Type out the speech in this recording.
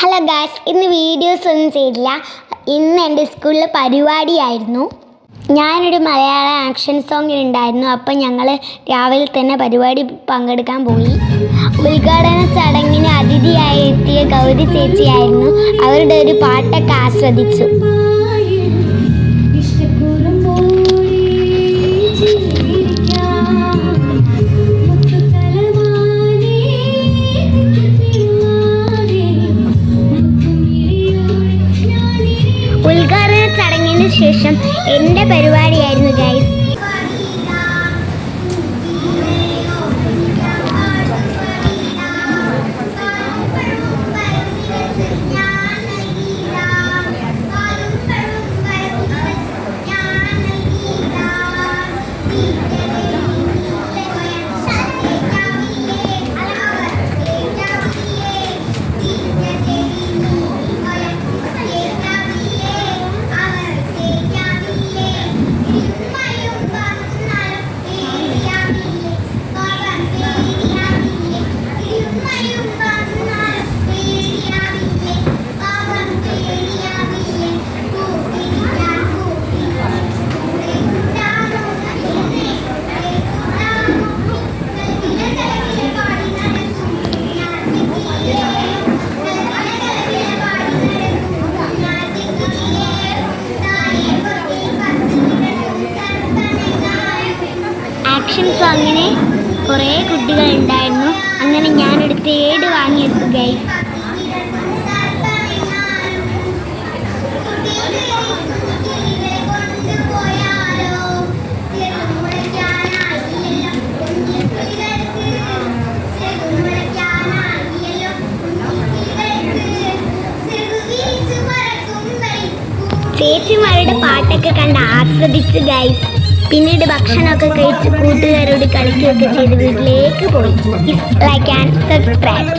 Hello Gauss ഇന്ന് videos ഒന്നും ചെയ്തില്ല. ഇന്ന് എന്റെ സ്കൂളിൽ പരിപാടിയായിരുന്നു. ഞാനൊരു മലയാള ആക്ഷൻ സോങ്ങിൽ ഉണ്ടായിരുന്നു. അപ്പം ഞങ്ങൾ രാവിലെ തന്നെ പരിപാടി പങ്കെടുക്കാൻ പോയി. ഉദ്ഘാടന ചടങ്ങിന് അതിഥിയായി എത്തിയ ഗൗരി ചേച്ചിയായിരുന്നു. അവരുടെ ഒരു പാട്ടൊക്കെ ആസ്വദിച്ചു. ശേഷം എന്റെ പരിപാടിയായിരുന്നു ഗൈസ് ആക്ഷൻ സോങ്ങിന് കുറേ കുട്ടികൾ ഉണ്ടായിരുന്നു. അങ്ങനെ ഞാനെടുത്ത് ഏട് വാങ്ങിയെടുത്തു ഗൈസ് ചേച്ചിമാരുടെ പാട്ടൊക്കെ കണ്ട് ആസ്വദിച്ച് ഗൈസ് പിന്നീട് ഭക്ഷണമൊക്കെ കഴിച്ച് കൂട്ടുകാരോട് കളിക്കുകയൊക്കെ ചെയ്ത് വീട്ടിലേക്ക് പോയി. Like and subscribe